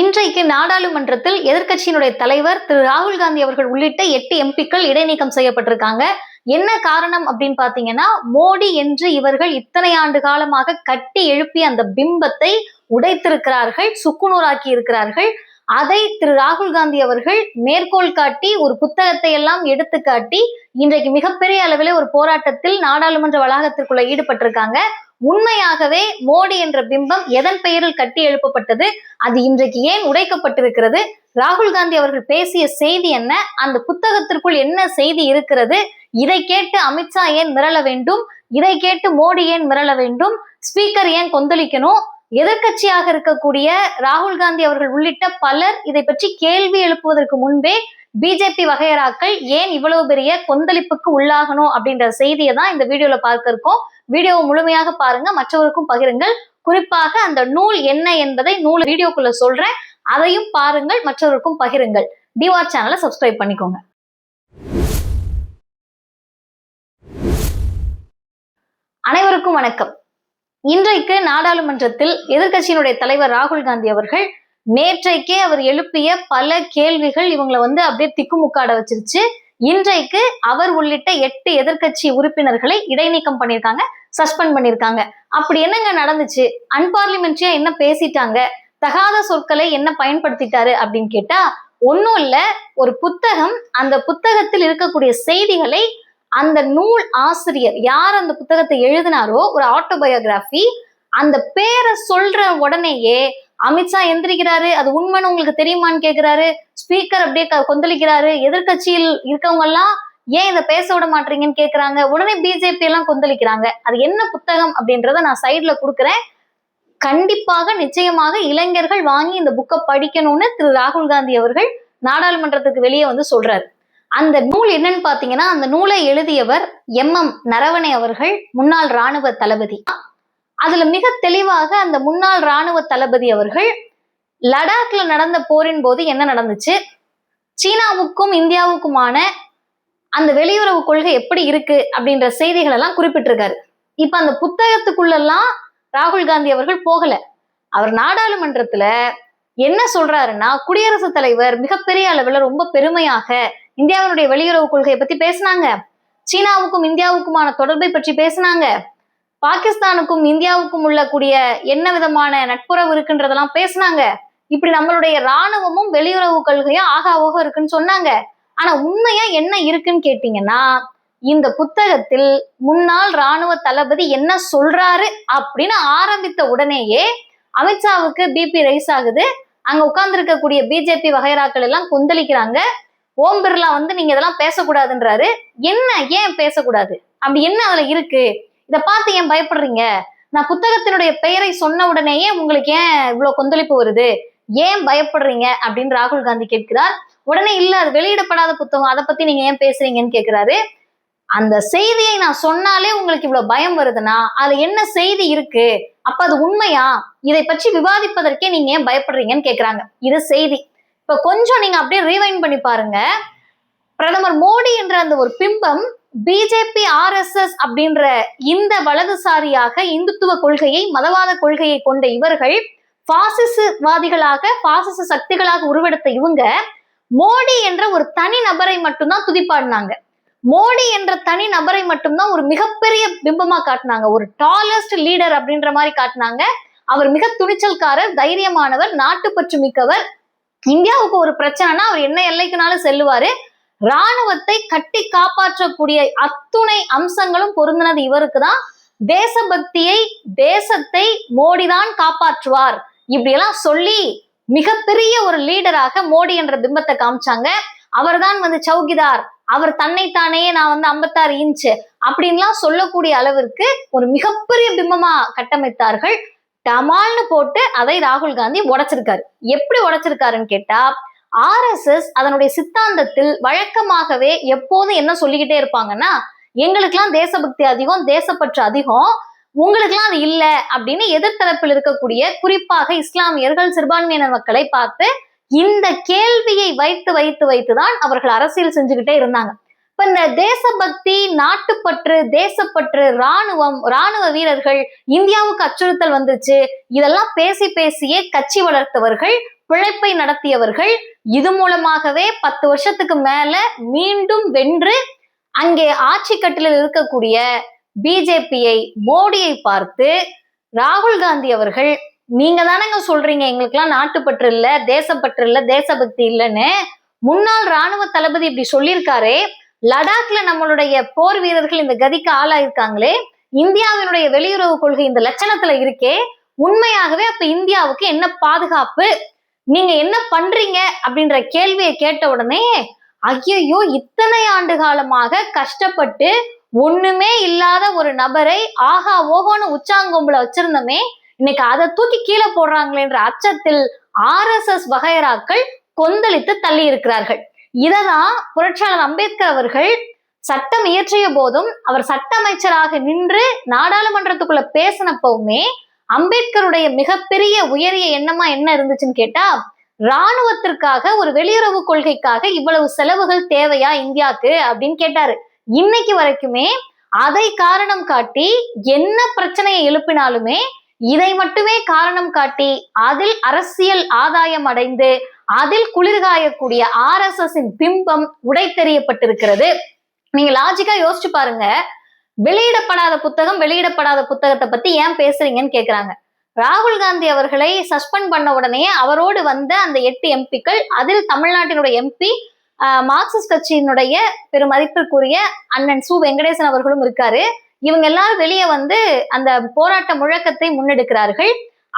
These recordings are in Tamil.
இன்றைக்கு நாடாளுமன்றத்தில் எதிர்க்கட்சியினுடைய தலைவர் திரு ராகுல் காந்தி அவர்கள் உள்ளிட்ட எட்டு எம்பிக்கள் இடைநீக்கம் செய்யப்பட்டிருக்காங்க. என்ன காரணம் அப்படின்னு பாத்தீங்கன்னா மோடி என்று இவர்கள் இத்தனை ஆண்டு காலமாக கட்டி எழுப்பிய அந்த பிம்பத்தை உடைத்திருக்கிறார்கள் சுக்குநூறாக்கி இருக்கிறார்கள். அதை திரு ராகுல் காந்தி அவர்கள் மேற்கோள் காட்டி ஒரு புத்தகத்தை எல்லாம் எடுத்து காட்டி இன்றைக்கு மிகப்பெரிய அளவில் ஒரு போராட்டத்தில் நாடாளுமன்ற வளாகத்திற்குள்ள ஈடுபட்டிருக்காங்க. உண்மையாகவே மோடி என்ற பிம்பம் எதன் பெயரில் கட்டி எழுப்பப்பட்டது? அது இன்றைக்கு ஏன் உடைக்கப்பட்டிருக்கிறது? ராகுல் காந்தி அவர்கள் பேசிய செய்தி என்ன? அந்த புத்தகத்திற்குள் என்ன செய்தி இருக்கிறது? இதை கேட்டு அமித்ஷா ஏன் மிரள வேண்டும்? இதை கேட்டு மோடி ஏன் மிரள வேண்டும்? ஸ்பீக்கர் ஏன் கொந்தளிக்கணும்? எதிர்க்கட்சியாக இருக்கக்கூடிய ராகுல் காந்தி அவர்கள் உள்ளிட்ட பலர் இதை பற்றி கேள்வி எழுப்புவதற்கு முன்பே பிஜேபி வகையராக்கள் ஏன் இவ்வளவு பெரிய கொந்தளிப்புக்கு உள்ளாகணும் அப்படின்ற செய்தியை தான் இந்த வீடியோல பார்க்க இருக்கோம் வீடியோவை முழுமையாக பாருங்க. மற்றவருக்கும் பகிருங்கள். குறிப்பாக அந்த நூல் என்ன என்பதை நூல் வீடியோக்குள்ள சொல்றேன். அதையும் பாருங்கள். மற்றவருக்கும் பகிருங்கள். டிவார் சேனலை சப்ஸ்கிரைப் பண்ணிக்கோங்க. அனைவருக்கும் வணக்கம். இன்றைக்கு நாடாளுமன்றத்தில் எதிர்கட்சியினுடைய தலைவர் ராகுல் காந்தி அவர்கள் நேற்றைக்கே அவர் எழுப்பிய பல கேள்விகள் இவங்களை வந்து அப்படியே திக்குமுக்காட வச்சிருச்சு. இன்றைக்கு அவர் உள்ளிட்ட எட்டு எதிர்கட்சி உறுப்பினர்களை இடைநீக்கம் பண்ணியிருக்காங்க சஸ்பெண்ட் பண்ணியிருக்காங்க. அப்படி என்னங்க நடந்துச்சு? அன்பார்லிமெண்ட்ரியா என்ன பேசிட்டாங்க? தகாத சொற்களை என்ன பயன்படுத்திட்டாரு அப்படின்னு கேட்டா ஒன்றும் இல்ல. ஒரு புத்தகம் அந்த புத்தகத்தில் இருக்கக்கூடிய செய்திகளை அந்த நூல் ஆசிரியர் யார் அந்த புத்தகத்தை எழுதினாரோ ஒரு ஆட்டோபயோகிராஃபி அந்த பேரை சொல்ற உடனேயே அமித்ஷா எந்திரிக்கிறாரு அது உண்மைன்னு உங்களுக்கு தெரியுமான்னு கேட்கிறாரு ஸ்பீக்கர் அப்படியே கொந்தளிக்கிறாரு எதிர்க்கட்சியில் இருக்கவங்க எல்லாம் ஏன் இதை பேச விட மாட்டீங்கன்னு கேக்குறாங்க உடனே பிஜேபி எல்லாம் கொந்தளிக்கிறாங்க. அது என்ன புத்தகம் அப்படின்றத நான் சைட்ல கொடுக்குறேன். கண்டிப்பாக நிச்சயமாக இளைஞர்கள் வாங்கி இந்த புக்கை படிக்கணும்னு திரு ராகுல் காந்தி அவர்கள் நாடாளுமன்றத்துக்கு வெளியே வந்து சொல்றாரு. அந்த நூல் என்னன்னு பாத்தீங்கன்னா அந்த நூலை எழுதியவர் எம். எம். நரவணை அவர்கள் முன்னாள் ராணுவ தளபதி. அதுல மிக தெளிவாக அந்த முன்னாள் ராணுவ தளபதி அவர்கள் லடாக்ல நடந்த போரின் போது என்ன நடந்துச்சு? சீனாவுக்கும் இந்தியாவுக்குமான அந்த வெளியுறவு கொள்கை எப்படி இருக்கு அப்படின்ற செய்திகள் எல்லாம் குறிப்பிட்டிருக்காரு. இப்ப அந்த புத்தகத்துக்குள்ளெல்லாம் ராகுல் காந்தி அவர்கள் போகல. அவர் நாடாளுமன்றத்துல என்ன சொல்றாருன்னா குடியரசுத் தலைவர் மிகப்பெரிய அளவுல ரொம்ப பெருமையாக இந்தியாவினுடைய வெளியுறவு கொள்கையை பத்தி பேசினாங்க. சீனாவுக்கும் இந்தியாவுக்குமான தொடர்பை பற்றி பேசினாங்க. பாகிஸ்தானுக்கும் இந்தியாவுக்கும் உள்ள கூடிய என்ன விதமான நட்புறவு இருக்குன்றதெல்லாம் பேசினாங்க. இப்படி நம்மளுடைய ராணுவமும் வெளியுறவு கொள்கையும் ஆகா இருக்குன்னு சொன்னாங்க. ஆனா உண்மையா என்ன இருக்குன்னு கேட்டீங்கன்னா இந்த புத்தகத்தில் முன்னாள் ராணுவ தளபதி என்ன சொல்றாரு அப்படின்னு ஆரம்பித்த உடனேயே அமித்ஷாவுக்கு பிபி ரைஸ் ஆகுது. அங்க உட்கார்ந்து இருக்கக்கூடிய பிஜேபி வகைராக்கள் எல்லாம் கொந்தளிக்கிறாங்க. ஓம் பிர்லா வந்து நீங்க இதெல்லாம் பேசக்கூடாதுன்றாரு. என்ன ஏன் பேசக்கூடாது? அப்படி என்ன அதுல இருக்கு? இத பார்த்து ஏன் பயப்படுறீங்க? நான் புத்தகத்தினுடைய பெயரை சொன்ன உடனேயே உங்களுக்கு ஏன் இவ்வளவு கொந்தளிப்பு வருது? ஏன் பயப்படுறீங்க? அப்படின்னு ராகுல் காந்தி கேட்கிறார். உடனே இல்ல அது வெளியிடப்படாத புத்தகம். அதை பத்தி நீங்க ஏன் பேசுறீங்கன்னு கேட்கிறாரு. அந்த செய்தியை நான் சொன்னாலே உங்களுக்கு இவ்வளவு பயம் வருதுன்னா அதுல என்ன செய்தி இருக்கு? அப்ப அது உண்மையா? இதை பற்றி விவாதிப்பதற்கே நீங்க ஏன் பயப்படுறீங்கன்னு கேக்குறாங்க இது செய்தி. இப்ப கொஞ்சம் நீங்க அப்படியே ரீவைன் பண்ணி பாருங்க. பிரதமர் மோடி என்ற அந்த ஒரு பிம்பம் பிஜேபி ஆர்எஸ்எஸ் அப்படின்ற இந்த வலதுசாரியாக இந்துத்துவ கொள்கையை மதவாத கொள்கையை கொண்ட இவர்கள் பாசிசவாதிகளாக பாசிச சக்திகளாக உருவெடுத்த இவங்க மோடி என்ற ஒரு தனி நபரை மட்டும்தான் துதிப்பாடினாங்க. மோடி என்ற தனி நபரை மட்டும்தான் ஒரு மிகப்பெரிய பிம்பமா காட்டினாங்க. ஒரு டாலஸ்ட் லீடர் அப்படின்ற மாதிரி காட்டினாங்க. அவர் மிக துணிச்சல்காரர் தைரியமானவர் நாட்டுப்பற்று மிக்கவர் இந்தியாவுக்கு ஒரு பிரச்சனைனா அவர் என்ன எல்லைக்குனாலும் செல்லுவாரு. ராணுவத்தை கட்டி காப்பாற்றக்கூடிய அத்துணை அம்சங்களும் பொருந்தினது இவருக்கு தான் தேசபக்தியை தேசத்தை மோடிதான் காப்பாற்றுவார். இப்படியெல்லாம் சொல்லி மிகப்பெரிய ஒரு லீடராக மோடி என்ற பிம்பத்தை காமிச்சாங்க. அவர்தான் வந்து சௌகிதார் அவர் தன்னைத்தானே நான் வந்து ஐம்பத்தாறு இன்ச் அப்படின்லாம் சொல்லக்கூடிய அளவிற்கு ஒரு மிகப்பெரிய பிம்பமா கட்டமைத்தார்கள். டமால்னு போட்டு அதை ராகுல் காந்தி உடைச்சிருக்காரு. எப்படி உடைச்சிருக்காருன்னு கேட்டா ஆர்எஸ்எஸ் அதனுடைய சித்தாந்தத்தில் வழக்கமாகவே எப்போதும் என்ன சொல்லிக்கிட்டே இருப்பாங்கன்னா எங்களுக்கெல்லாம் தேசபக்தி அதிகம் தேசப்பற்று அதிகம் உங்களுக்கெல்லாம் அது இல்ல அப்படின்னு எதிர்த்தரப்பில் இருக்கக்கூடிய குறிப்பாக இஸ்லாமியர்கள் சிறுபான்மையினர் மக்களை பார்த்து இந்த கேள்வியை வைத்து வைத்து வைத்துதான் அவர்கள் அரசியல் செஞ்சுக்கிட்டே இருந்தாங்க. இப்ப இந்த தேசபக்தி நாட்டுப்பற்று தேசப்பற்று ராணுவம் ராணுவ வீரர்கள் இந்தியாவுக்கு அச்சுறுத்தல் வந்துச்சு. இதெல்லாம் பேசி பேசியே கட்சி வளர்த்தவர்கள் பிழைப்பை நடத்தியவர்கள் இது மூலமாகவே பத்து வருஷத்துக்கு மேல மீண்டும் வென்று அங்கே ஆட்சி கட்டிலில் இருக்கக்கூடிய பிஜேபியை மோடியை பார்த்து ராகுல் காந்தி அவர்கள் நீங்க தானங்க சொல்றீங்க எங்களுக்கெல்லாம் நாட்டுப்பற்று இல்ல தேசப்பற்று இல்ல தேசபக்தி இல்லைன்னு? முன்னாள் ராணுவ தளபதி இப்படி சொல்லியிருக்காரே லடாக்ல நம்மளுடைய போர் வீரர்கள் இந்த கதிக்கு ஆளாயிருக்காங்களே இந்தியாவினுடைய வெளியுறவு கொள்கை இந்த லட்சணத்துல இருக்கே உண்மையாகவே அப்ப இந்தியாவுக்கு என்ன பாதுகாப்பு? நீங்க என்ன பண்றீங்க? அப்படின்ற கேள்வியை கேட்ட உடனே ஐயையோ இத்தனை ஆண்டு காலமாக கஷ்டப்பட்டு ஒண்ணுமே இல்லாத ஒரு நபரை ஆஹா ஓஹோன்னு உச்சாங்கொம்புல வச்சிருந்தோமே இன்னைக்கு அதை தூக்கி கீழே போடுறாங்களேன்ற அச்சத்தில் ஆர்எஸ்எஸ் வகையராக்கள் கொந்தளித்து தள்ளி இருக்கிறார்கள். இததான் புரட்சியாளர் அம்பேத்கர் அவர்கள் சட்டம் இயற்றிய போதும் அவர் சட்ட அமைச்சராக நின்று நாடாளுமன்றத்துக்குள்ள பேசினப்பவுமே அம்பேத்கருடைய மிகப்பெரிய உயரிய எண்ணமா என்ன இருந்துச்சுன்னு கேட்டா ராணுவத்திற்காக ஒரு வெளியுறவு கொள்கைக்காக இவ்வளவு செலவுகள் தேவையா இந்தியாவுக்கு அப்படின்னு கேட்டாரு. இன்னைக்கு வரைக்குமே அதை காரணம் காட்டி என்ன பிரச்சனையை எழுப்பினாலுமே இதை மட்டுமே காரணம் காட்டி அதில் அரசியல் ஆதாயம் அடைந்து அதில் குளிர்காயக்கூடிய ஆர் எஸ் எஸ் பிம்பம் உடைத்தெறியப்பட்டிருக்கிறது. நீங்க லாஜிக்கா யோசிச்சு பாருங்க. வெளியிடப்படாத புத்தகம் வெளியிடப்படாத புத்தகத்தை பத்தி ஏன் பேசுறீங்கன்னு கேக்குறாங்க. ராகுல் காந்தி அவர்களை சஸ்பெண்ட் பண்ண உடனே அவரோடு வந்த அந்த எட்டு எம்பிக்கள் அதில் தமிழ்நாட்டினுடைய எம்பி மார்க்சிஸ்ட் கட்சியினுடைய பெருமதிப்பிற்குரிய அண்ணன் சு. வெங்கடேசன் அவர்களும் இருக்காரு. இவங்க எல்லாரும் வெளியே வந்து அந்த போராட்ட முழக்கத்தை முன்னெடுக்கிறார்கள்.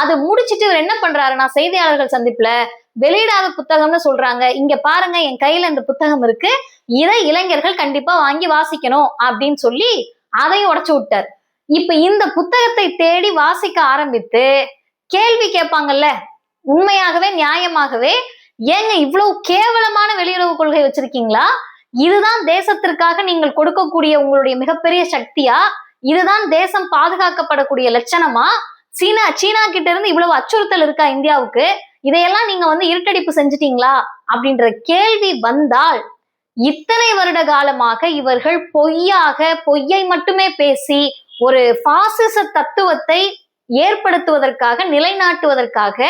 அது முடிச்சிட்டு இவர் என்ன பண்றாருன்னா செய்தியாளர்கள் சந்திப்புல வெளியிடாத புத்தகம்னு சொல்றாங்க. இங்க பாருங்க என் கையில இந்த புத்தகம் இருக்கு. இதை இளைஞர்கள் கண்டிப்பா வாங்கி வாசிக்கணும் அப்படின்னு சொல்லி அதையும் உடைச்சு விட்டார். இப்ப இந்த புத்தகத்தை தேடி வாசிக்க ஆரம்பித்து கேள்வி கேட்பாங்கல்ல உண்மையாகவே நியாயமாகவே ஏங்க இவ்வளவு கேவலமான வெளியுறவு கொள்கை வச்சிருக்கீங்களா? இதுதான் தேசத்திற்காக நீங்கள் கொடுக்கக்கூடிய உங்களுடைய மிகப்பெரிய சக்தியா? இதுதான் தேசம் பாதுகாக்கப்படக்கூடிய லட்சணமா? சீனா சீனா கிட்ட இருந்து இவ்வளவு அச்சுறுத்தல் இருக்கா இந்தியாவுக்கு? இதையெல்லாம் நீங்க வந்து இருட்டடிப்பு செஞ்சிட்டீங்களா? அப்படின்ற கேள்வி வந்தால் இத்தனை வருட காலமாக இவர்கள் பொய்யாக பொய்யை மட்டுமே பேசி ஒரு பாசிச தத்துவத்தை ஏற்படுத்துவதற்காக நிலைநாட்டுவதற்காக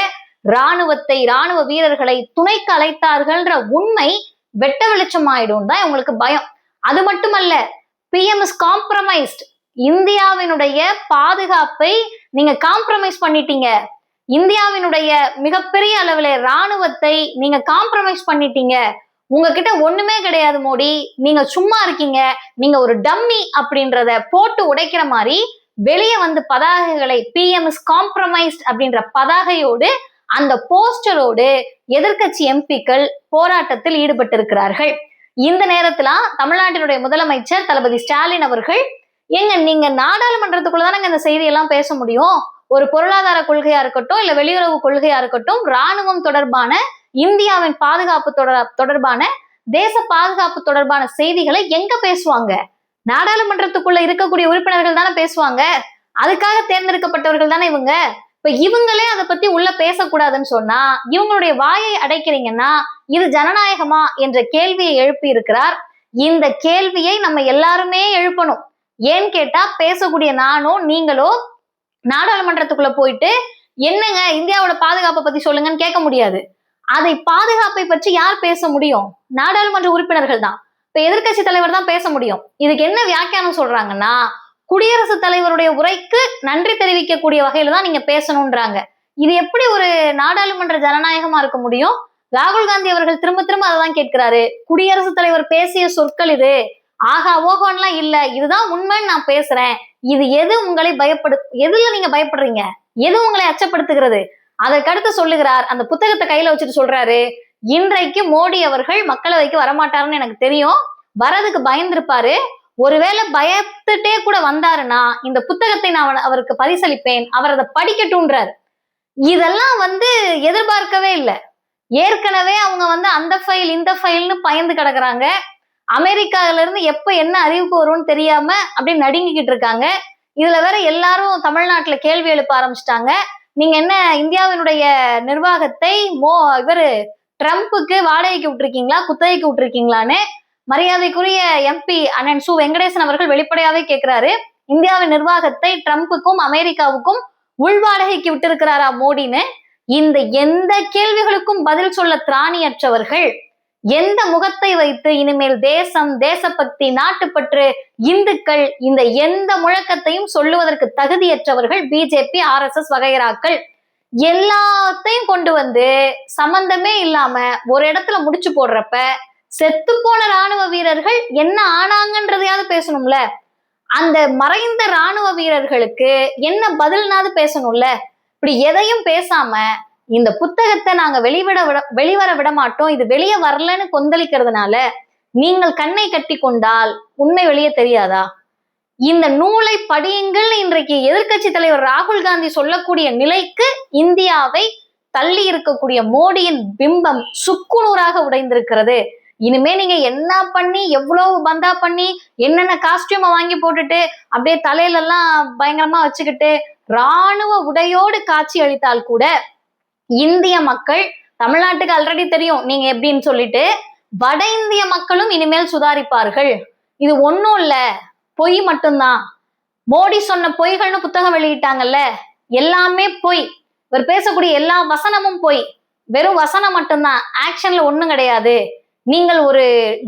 ராணுவத்தை ராணுவ வீரர்களை துணைக்கு அழைத்தார்கள்ன்ற உண்மை வெட்ட வெளிச்சம் ஆயிடும் தான் உங்களுக்கு பயம். அது மட்டுமல்ல பிஎம் இஸ் காம்ப்ரமைஸ்ட் இந்தியாவினுடைய பாதுகாப்பை நீங்க காம்ப்ரமைஸ் பண்ணிட்டீங்க. இந்தியாவினுடைய மிகப்பெரிய அளவில் ராணுவத்தை நீங்க காம்ப்ரமைஸ் பண்ணிட்டீங்க. உங்ககிட்ட ஒண்ணுமே கிடையாது மோடி. நீங்க சும்மா இருக்கீங்க. நீங்க ஒரு டம்மி அப்படின்றத போட்டு உடைக்கிற மாதிரி வெளியே வந்து பதாகைகளை பிஎம் இஸ் காம்ப்ரமைஸ்ட் அப்படின்ற பதாகையோடு அந்த போஸ்டரோடு எதிர்கட்சி எம்பிக்கள் போராட்டத்தில் ஈடுபட்டிருக்கிறார்கள். இந்த நேரத்துல தமிழ்நாட்டினுடைய முதலமைச்சர் தளபதி ஸ்டாலின் அவர்கள் எங்க நீங்க நாடாளுமன்றத்துக்குள்ளதானங்க இந்த செய்தியெல்லாம் பேச முடியும்? ஒரு பொருளாதார கொள்கையா இருக்கட்டும் இல்ல வெளியுறவு கொள்கையா இருக்கட்டும் ராணுவம் தொடர்பான இந்தியாவின் பாதுகாப்பு தொடர் தொடர்பான தேச பாதுகாப்பு தொடர்பான செய்திகளை எங்க பேசுவாங்க? நாடாளுமன்றத்துக்குள்ள இருக்கக்கூடிய உறுப்பினர்கள் தானே பேசுவாங்க. அதுக்காக தேர்ந்தெடுக்கப்பட்டவர்கள் தானே இவங்க? இப்ப இவங்களே அதை பத்தி உள்ள பேசக்கூடாதுன்னு சொன்னா இவங்களுடைய வாயை அடைக்கிறீங்கன்னா இது ஜனநாயகமா என்ற கேள்வியை எழுப்பி இருக்கிறார் இந்த கேள்வியை நம்ம எல்லாருமே எழுப்பணும். ஏன்னு கேட்டா பேசக்கூடிய நானோ நீங்களோ நாடாளுமன்றத்துக்குள்ள போயிட்டு என்னங்க இந்தியாவோட பாதுகாப்பை பத்தி சொல்லுங்கன்னு கேட்க முடியாது. அதை பாதுகாப்பை பற்றி யார் பேச முடியும்? நாடாளுமன்ற உறுப்பினர்கள் தான். இப்ப எதிர்கட்சி தலைவர் தான் பேச முடியும். இதுக்கு என்ன வியாக்கியானம் சொல்றாங்கன்னா குடியரசுத் தலைவருடைய உரைக்கு நன்றி தெரிவிக்கக்கூடிய வகையில தான் நீங்க பேசணும்ன்றாங்க. இது எப்படி ஒரு நாடாளுமன்ற ஜனநாயகமா இருக்க முடியும்? ராகுல் காந்தி அவர்கள் திரும்ப திரும்ப அதை தான் கேட்கிறாரு. குடியரசுத் தலைவர் பேசிய சொற்கள் இது. ஆகா ஓகோன்லாம் இல்ல. இதுதான் உண்மைன்னு நான் பேசுறேன். இது எது உங்களை பயப்படு எதுல நீங்க பயப்படுறீங்க? எது உங்களை அச்சப்படுத்துகிறது? அதற்கடுத்து சொல்லுகிறார் அந்த புத்தகத்தை கையில வச்சுட்டு சொல்றாரு இன்றைக்கு மோடி அவர்கள் மக்களவைக்கு வரமாட்டாருன்னு எனக்கு தெரியும். வரதுக்கு பயந்திருப்பாரு. ஒருவேளை பயத்துட்டே கூட வந்தாருன்னா இந்த புத்தகத்தை நான் அவருக்கு பரிசளிப்பேன் அவர் அதை படிக்கட்டும்ன்றாரு. இதெல்லாம் வந்து எதிர்பார்க்கவே இல்லை. ஏற்கனவே அவங்க வந்து அந்த ஃபைல் இந்த ஃபைல்னு பயந்து கிடக்குறாங்க. அமெரிக்கால இருந்து எப்ப என்ன அறிவிப்பு வரும்னு தெரியாம அப்படியே நடுங்கிக்கிட்டு இருக்காங்க. இதுல வேற எல்லாரும் தமிழ்நாட்டுல கேள்வி எழுப்ப ஆரம்பிச்சிட்டாங்க. நீங்க என்ன இந்தியாவினுடைய நிர்வாகத்தை மோ இவரு ட்ரம்ப்புக்கு வாடகைக்கு விட்டுருக்கீங்களா குத்தகைக்கு விட்டுருக்கீங்களான்னு மரியாதைக்குரிய எம்பி அண்ணன் சு வெங்கடேசன் அவர்கள் வெளிப்படையாவே கேட்கிறாரு இந்தியாவின் நிர்வாகத்தை ட்ரம்ப்புக்கும் அமெரிக்காவுக்கும் உள்வாடகைக்கு விட்டிருக்கிறாரா மோடின்னு? இந்த எந்த கேள்விகளுக்கும் பதில் சொல்ல திராணியற்றவர்கள் எந்த முகத்தை வைத்து இனிமேல் தேசம் தேசபக்தி நாட்டுப்பற்று இந்துக்கள் இந்த எந்த முழக்கத்தையும் சொல்லுவதற்கு தகுதியற்றவர்கள் பிஜேபி ஆர் எஸ் எஸ் வகைராக்கள் எல்லாத்தையும் கொண்டு வந்து சம்பந்தமே இல்லாம ஒரு இடத்துல முடிச்சு போடுறப்ப செத்து போன ராணுவ வீரர்கள் என்ன ஆனாங்கன்றதையாவது பேசணும்ல? அந்த மறைந்த ராணுவ வீரர்களுக்கு என்ன பதில்னாவது பேசணும்ல? இப்படி எதையும் பேசாம இந்த புத்தகத்தை நாங்க வெளிவிட விட வெளிவர விட மாட்டோம். இது வெளியே வரலன்னு கொந்தளிக்கிறதுனால நீங்கள் கண்ணை கட்டி கொண்டால் உண்மை வெளியே தெரியாதா? இந்த நூலை படியுங்கள். இன்றைக்கு எதிர்க்கட்சி தலைவர் ராகுல் காந்தி சொல்லக்கூடிய நிலைக்கு இந்தியாவை தள்ளி இருக்கக்கூடிய மோடியின் பிம்பம் சுக்குநூறாக உடைந்திருக்கிறது. இனிமே நீங்க என்ன பண்ணி எவ்வளவு பந்தா பண்ணி என்னென்ன காஸ்டியூமை வாங்கி போட்டுட்டு அப்படியே தலையில எல்லாம் பயங்கரமா வச்சுக்கிட்டு ராணுவ உடையோடு காட்சி அளித்தால் கூட இந்திய மக்கள் தமிழ்நாட்டுக்கு ஆல்ரெடி தெரியும் நீங்க எப்படின்னு சொல்லிட்டு வட இந்திய மக்களும் இனிமேல் சுதாரிப்பார்கள். இது ஒன்றும் இல்ல. பொய் மட்டும்தான். மோடி சொன்ன பொய்கள்னு புத்தகம் வெளியிட்டாங்கல்ல எல்லாமே பொய். இவர் பேசக்கூடிய எல்லா வசனமும் பொய். வெறும் வசனம் மட்டும்தான். ஆக்ஷன்ல ஒன்றும் கிடையாது. நீங்கள் ஒரு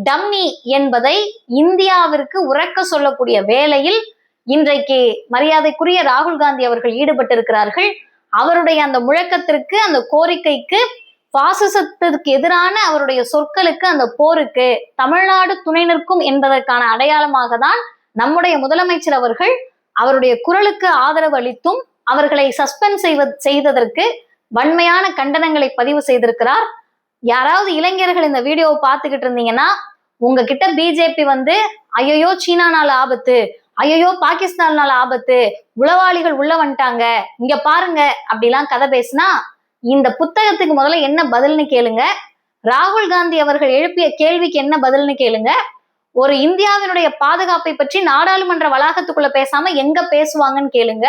டம்மி என்பதை இந்தியாவிற்கு உறக்க சொல்லக்கூடிய வேலையில் இன்றைக்கு மரியாதைக்குரிய ராகுல் காந்தி அவர்கள் ஈடுபட்டிருக்கிறார்கள். அவருடைய அந்த முழக்கத்திற்கு அந்த கோரிக்கைக்கு பாசிசத்திற்கு எதிரான அவருடைய சொற்களுக்கு அந்த போருக்கு தமிழ்நாடு துணை நிற்கும் என்பதற்கான அடையாளமாக தான் நம்முடைய முதலமைச்சர் அவர்கள் அவருடைய குரலுக்கு ஆதரவு அளித்தும் அவர்களை சஸ்பெண்ட் செய்வ செய்ததற்கு வன்மையான கண்டனங்களை பதிவு செய்திருக்கிறார். யாராவது இளைஞர்கள் இந்த வீடியோவை பார்த்துக்கிட்டு இருந்தீங்கன்னா உங்ககிட்ட பிஜேபி வந்து ஐயோ சீனானால ஆபத்து ஐயோ பாகிஸ்தான்னால ஆபத்து உளவாளிகள் உள்ள வந்துட்டாங்க இங்க பாருங்க அப்படிலாம் கதை பேசினா இந்த புத்தகத்துக்கு முதல்ல என்ன பதில்னு கேளுங்க. ராகுல் காந்தி அவர்கள் எழுப்பிய கேள்விக்கு என்ன பதில்னு கேளுங்க. ஒரு இந்தியாவினுடைய பாதுகாப்பை பற்றி நாடாளுமன்ற வளாகத்துக்குள்ள பேசாம எங்க பேசுவாங்கன்னு கேளுங்க.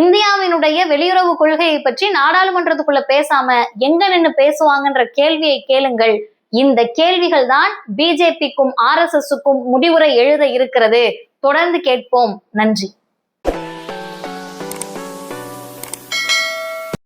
இந்தியாவினுடைய வெளியுறவு கொள்கையை பற்றி நாடாளுமன்றத்துக்குள்ள பேசாம எங்க நின்னு பேசுவாங்கன்ற கேள்வியை கேளுங்கள். இந்த கேள்விகள் தான் பிஜேபிக்கும் ஆர் எஸ் எஸ்க்கும் முடிவுரை எழுத இருக்கிறது. தொடர்ந்து கேட்போம். நன்றி.